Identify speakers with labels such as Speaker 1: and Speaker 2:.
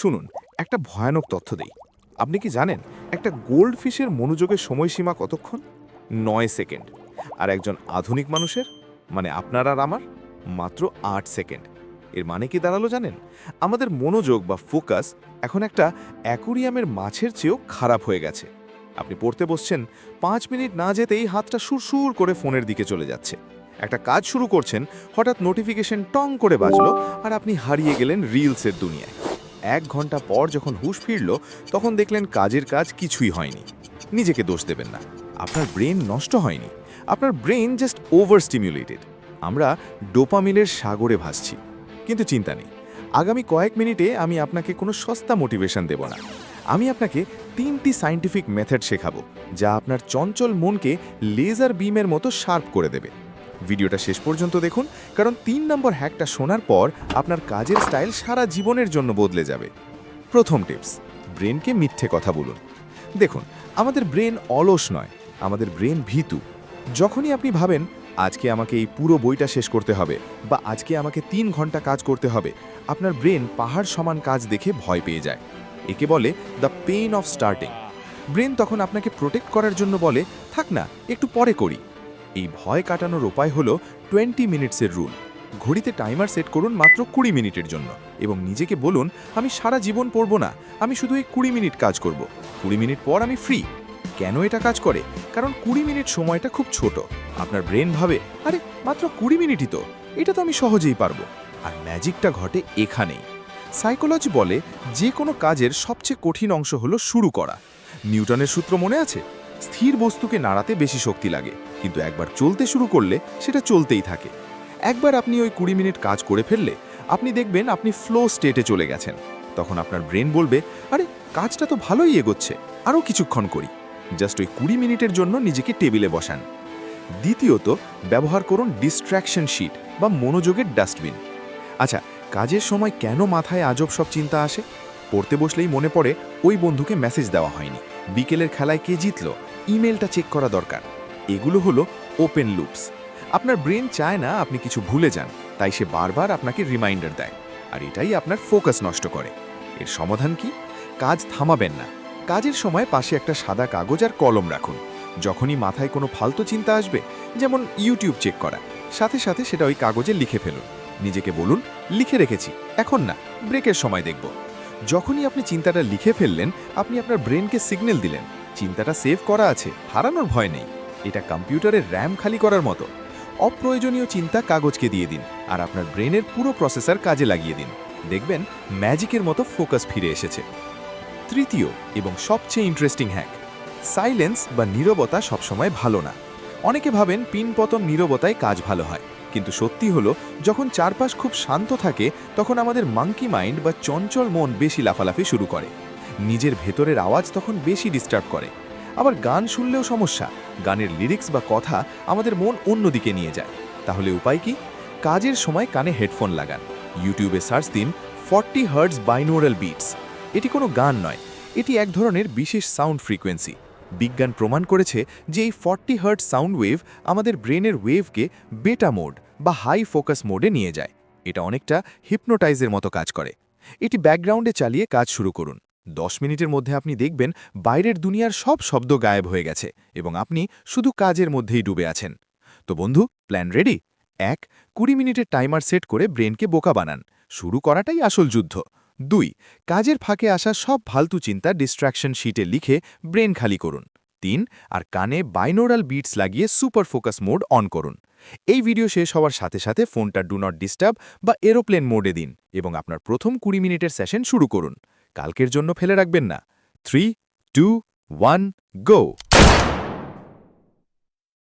Speaker 1: শুনুন, একটা ভয়ানক তথ্য দেই। আপনি কি জানেন একটা গোল্ড ফিশের মনোযোগের সময়সীমা কতক্ষণ? নয় সেকেন্ড। আর একজন আধুনিক মানুষের? মানে আপনার আর আমার? মাত্র আট সেকেন্ড। এর মানে কি দাঁড়াল জানেন? আমাদের মনোযোগ বা ফোকাস এখন একটা অ্যাকুরিয়ামের মাছের চেয়েও খারাপ হয়ে গেছে। আপনি পড়তে বসছেন, পাঁচ মিনিট না যেতেই হাতটা সুরসুর করে ফোনের দিকে চলে যাচ্ছে। একটা কাজ শুরু করছেন, হঠাৎ নোটিফিকেশন টং করে বাজলো, আর আপনি হারিয়ে গেলেন রিলসের দুনিয়ায়। এক ঘণ্টা পর যখন হুশ ফিরল, তখন দেখলেন কাজের কাজ কিছুই হয়নি। নিজেকে দোষ দেবেন না। আপনার ব্রেন নষ্ট হয়নি। আপনার ব্রেন জাস্ট ওভার স্টিমুলেটেড আমরা ডোপামিনের সাগরে ভাসছি। কিন্তু চিন্তা নেই। আগামী কয়েক মিনিটে আমি আপনাকে কোনো সস্তা মোটিভেশন দেব না। আমি আপনাকে তিনটি সায়েন্টিফিক মেথড শেখাবো, যা আপনার চঞ্চল মনকে লেজার বিমের মতো শার্প করে দেবে। ভিডিওটা শেষ পর্যন্ত দেখুন, কারণ তিন নম্বর হ্যাকটা শোনার পর আপনার কাজের স্টাইল সারা জীবনের জন্য বদলে যাবে। প্রথম টিপস, ব্রেনকে মিথ্যে কথা বলুন। দেখুন, আমাদের ব্রেন অলস নয়, আমাদের ব্রেন ভীতু। যখনই আপনি ভাবেন, আজকে আমাকে এই পুরো বইটা শেষ করতে হবে বা আজকে আমাকে তিন ঘণ্টা কাজ করতে হবে, আপনার ব্রেন পাহাড় সমান কাজ দেখে ভয় পেয়ে যায়। একে বলে the pain of starting brain তখন আপনাকে প্রোটেক্ট করার জন্য বলে, থাক না, একটু পরে করি। এই ভয় কাটানোর উপায় হলো টোয়েন্টি মিনিটসের রুল। ঘড়িতে টাইমার সেট করুন মাত্র কুড়ি মিনিটের জন্য এবং নিজেকে বলুন, আমি সারা জীবন পড়ব না, আমি শুধু এই কুড়ি মিনিট কাজ করব। কুড়ি মিনিট পর আমি ফ্রি কেন এটা কাজ করে? কারণ কুড়ি মিনিট সময়টা খুব ছোট। আপনার ব্রেন ভাবে, আরে, মাত্র কুড়ি মিনিটই তো, এটা তো আমি সহজেই পারব। আর ম্যাজিকটা ঘটে এখানেই। সাইকোলজি বলে যে কোনো কাজের সবচেয়ে কঠিন অংশ হলো শুরু করা। নিউটনের সূত্র মনে আছে? স্থির বস্তুকে নাড়াতে বেশি শক্তি লাগে। কিন্তু একবার চলতে শুরু করলে সেটা চলতেই থাকে। একবার আপনি ওই কুড়ি মিনিট কাজ করে ফেললে, আপনি দেখবেন আপনি ফ্লো স্টেটে চলে গেছেন। তখন আপনার ব্রেন বলবে, আরে, কাজটা তো ভালোই এগোচ্ছে, আরও কিছুক্ষণ করি। জাস্ট ওই কুড়ি মিনিটের জন্য নিজেকে টেবিলে বসান। দ্বিতীয়ত, ব্যবহার করুন ডিস্ট্র্যাকশন শিট বা মনোযোগের ডাস্টবিন আচ্ছা কাজের সময় কেন মাথায় আজব সব চিন্তা আসে? পড়তে বসলেই মনে পড়ে, ওই বন্ধুকে মেসেজ দেওয়া হয়নি। বিকেলের খেলায় কে জিতল? ইমেলটা চেক করা দরকার। এগুলো হলো ওপেন লুপস আপনার ব্রেন চায় না আপনি কিছু ভুলে যান, তাই সে বারবার আপনাকে রিমাইন্ডার দেয়, আর এটাই আপনার ফোকাস নষ্ট করে। এর সমাধান কি? কাজ থামাবেন না। কাজের সময় পাশে একটা সাদা কাগজ আর কলম রাখুন। যখনই মাথায় কোনো ফালতু চিন্তা আসবে, যেমন ইউটিউব চেক করা, সাথে সাথে সেটা ওই কাগজে লিখে ফেলুন। নিজেকে বলুন, লিখে রেখেছি, এখন না ব্রেকের সময় দেখব। যখনই আপনি চিন্তাটা লিখে ফেললেন, আপনি আপনার ব্রেনকে সিগন্যাল দিলেন। চিন্তাটা সেভ করা আছে, হারানোর ভয় নেই। এটা কম্পিউটারের র্যাম খালি করার মতো। অপ্রয়োজনীয় চিন্তা কাগজকে দিয়ে দিন আর আপনার ব্রেনের পুরো প্রসেসর কাজে লাগিয়ে দিন। দেখবেন ম্যাজিকের মতো ফোকাস ফিরে এসেছে। তৃতীয় এবং সবচেয়ে ইন্টারেস্টিং হ্যাক, সাইলেন্স বা নীরবতা সবসময় ভালো না। অনেকে ভাবেন পিনপতন নীরবতায় কাজ ভালো হয়, কিন্তু সত্যি হলো, যখন চারপাশ খুব শান্ত থাকে, তখন আমাদের মাঙ্কি মাইন্ড বা চঞ্চল মন বেশি লাফালাফি শুরু করে। নিজের ভেতরের আওয়াজ তখন বেশি ডিস্টার্ব করে। আবার গান শুনলেও সমস্যা। গানের লিরিক্স বা কথা আমাদের মন অন্যদিকে নিয়ে যায়। তাহলে উপায় কি? কাজের সময় কানে হেডফোন লাগান। ইউটিউবে সার্চ দিন ফর্টি হার্টস বাইনোরাল বিটস এটি কোনো গান নয়, এটি এক ধরনের বিশেষ সাউন্ড ফ্রিকোয়েন্সি বিজ্ঞান প্রমাণ করেছে যে এই ফর্টি হার্ট সাউন্ড ওয়েভ আমাদের ব্রেনের ওয়েভকে বেটা মোড বা হাই ফোকাস মোডে নিয়ে যায়। এটা অনেকটা হিপনোটাইজের মতো কাজ করে। এটি ব্যাকগ্রাউন্ডে চালিয়ে কাজ শুরু করুন। দশ মিনিটের মধ্যে আপনি দেখবেন বাইরের দুনিয়ার সব শব্দ গায়েব হয়ে গেছে এবং আপনি শুধু কাজের মধ্যেই ডুবে আছেন। তো বন্ধু, প্ল্যান রেডি? এক, কুড়ি মিনিটের টাইমার সেট করে ব্রেনকে বোকা বানান। শুরু করাটাই আসল যুদ্ধ। দুই, কাজের ফাঁকে আসা সব ফালতু চিন্তা ডিস্ট্র্যাকশন শিটে লিখে ব্রেন খালি করুন। তিন, আর কানে বাইনোরাল বিটস লাগিয়ে সুপার ফোকাস মোড অন করুন। এই ভিডিও শেষ হওয়ার সাথে সাথে ফোনটা ডু নট ডিস্টার্ব বা এরোপ্লেন মোডে দিন এবং আপনার প্রথম কুড়ি মিনিটের সেশন শুরু করুন। কালকের জন্য ফেলে রাখবেন না। Three two one go